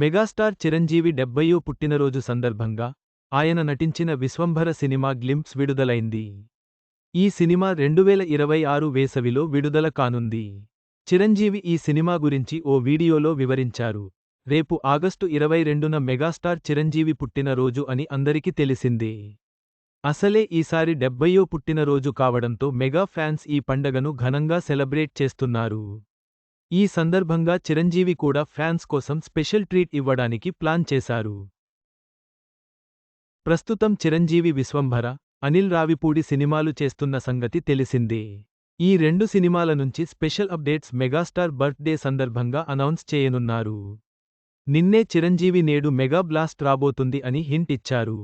Megastar Chiranjeevi డెబ్బయో పుట్టినరోజు సందర్భంగా ఆయన నటించిన విశ్వంభర సినిమా గ్లింప్స్ విడుదలైంది. ఈ సినిమా రెండువేల ఇరవై ఆరు వేసవిలో విడుదల కానుంది. చిరంజీవి ఈ సినిమా గురించి ఓ వీడియోలో వివరించారు. రేపు ఆగస్టు ఇరవై రెండున మెగాస్టార్ చిరంజీవి పుట్టినరోజు అని అందరికీ తెలిసిందే. అసలే ఈసారి డెబ్బయో పుట్టినరోజు కావడంతో మెగా ఫ్యాన్స్ ఈ పండగను ఘనంగా సెలబ్రేట్ చేస్తున్నారు. ఈ సందర్భంగా చిరంజీవి కూడా ఫ్యాన్స్ కోసం స్పెషల్ ట్రీట్ ఇవ్వడానికి ప్లాన్ చేశారు. ప్రస్తుతం చిరంజీవి విశ్వంభర అనిల్ రావిపూడి సినిమాలు చేస్తున్న సంగతి తెలిసిందే. ఈ రెండు సినిమాల నుంచి స్పెషల్ అప్డేట్స్ మెగాస్టార్ బర్త్డే సందర్భంగా అనౌన్స్ చేయనున్నారు. నిన్నే చిరంజీవి నేడు మెగా బ్లాస్ట్ రాబోతుంది అని హింట్ ఇచ్చారు.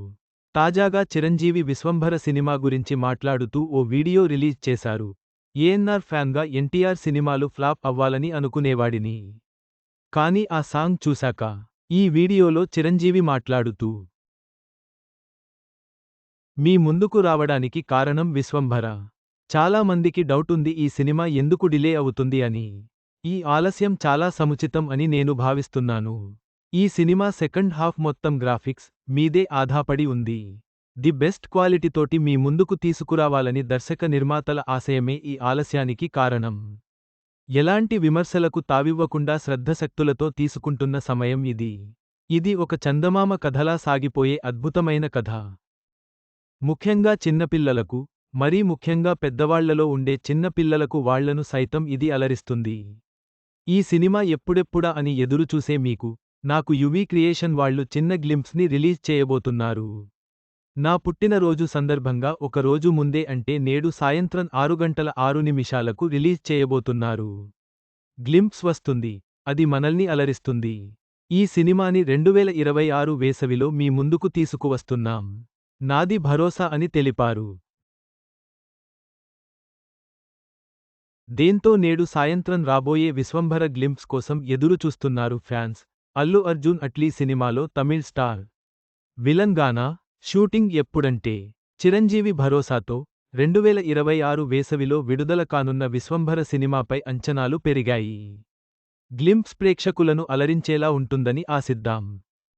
తాజాగా చిరంజీవి విశ్వంభర సినిమా గురించి మాట్లాడుతూ ఓ వీడియో రిలీజ్ చేశారు. ఏఎన్ఆర్ ఫ్యాన్గా ఎన్టీఆర్ సినిమాలు ఫ్లాప్ అవ్వాలని అనుకునేవాడిని. కానీ ఆ సాంగ్ చూశాక ఈ వీడియోలో చిరంజీవి మాట్లాడుతూ మీ ముందుకు రావడానికి కారణం విశ్వంభర. చాలా మందికి డౌటుంది ఈ సినిమా ఎందుకు డిలే అవుతుంది అని. ఈ ఆలస్యం చాలా సముచితం అని నేను భావిస్తున్నాను. ఈ సినిమా సెకండ్ హాఫ్ మొత్తం గ్రాఫిక్స్ మీదే ఆధాపడి ఉంది. ది బెస్ట్ క్వాలిటీతోటి మీ ముందుకు తీసుకురావాలని దర్శక నిర్మాతల ఆశయమే ఈ ఆలస్యానికి కారణం. ఎలాంటి విమర్శలకు తావివ్వకుండా శ్రద్ధశక్తులతో తీసుకుంటున్న సమయం ఇది. ఇది ఒక చందమామ కథలా సాగిపోయే అద్భుతమైన కథ. ముఖ్యంగా చిన్నపిల్లలకు మరీ ముఖ్యంగా పెద్దవాళ్ళలో ఉండే చిన్నపిల్లలకు వాళ్ళను సైతం ఇది అలరిస్తుంది. ఈ సినిమా ఎప్పుడెప్పుడా అని ఎదురుచూసే మీకు నాకు యువీ క్రియేషన్ వాళ్ళు చిన్న గ్లింప్స్ని రిలీజ్ చేయబోతున్నారు. నా పుట్టినరోజు సందర్భంగా ఒక రోజు ముందే అంటే నేడు సాయంత్రం ఆరు గంటల ఆరు నిమిషాలకు రిలీజ్ చేయబోతున్నారు. గ్లింప్స్ వస్తుంది. అది మనల్ని అలరిస్తుంది. ఈ సినిమాని రెండువేల ఇరవై ఆరు వేసవిలో మీ ముందుకు తీసుకువస్తున్నాం. నాది భరోసా అని తెలిపారు. దేంతో నేడు సాయంత్రం రాబోయే విశ్వంభర గ్లింప్స్ కోసం ఎదురు చూస్తున్నారు ఫ్యాన్స్. అల్లు అర్జున్ అట్లీ సినిమాలో తమిళ్ స్టార్. విలన్ గానా? షూటింగ్ ఎప్పుడంటే చిరంజీవి భరోసాతో రెండువేల ఇరవై ఆరు వేసవిలో విడుదల కానున్న విశ్వంభర సినిమాపై అంచనాలు పెరిగాయి. గ్లింప్స్ ప్రేక్షకులను అలరించేలా ఉంటుందని ఆశిద్దాం.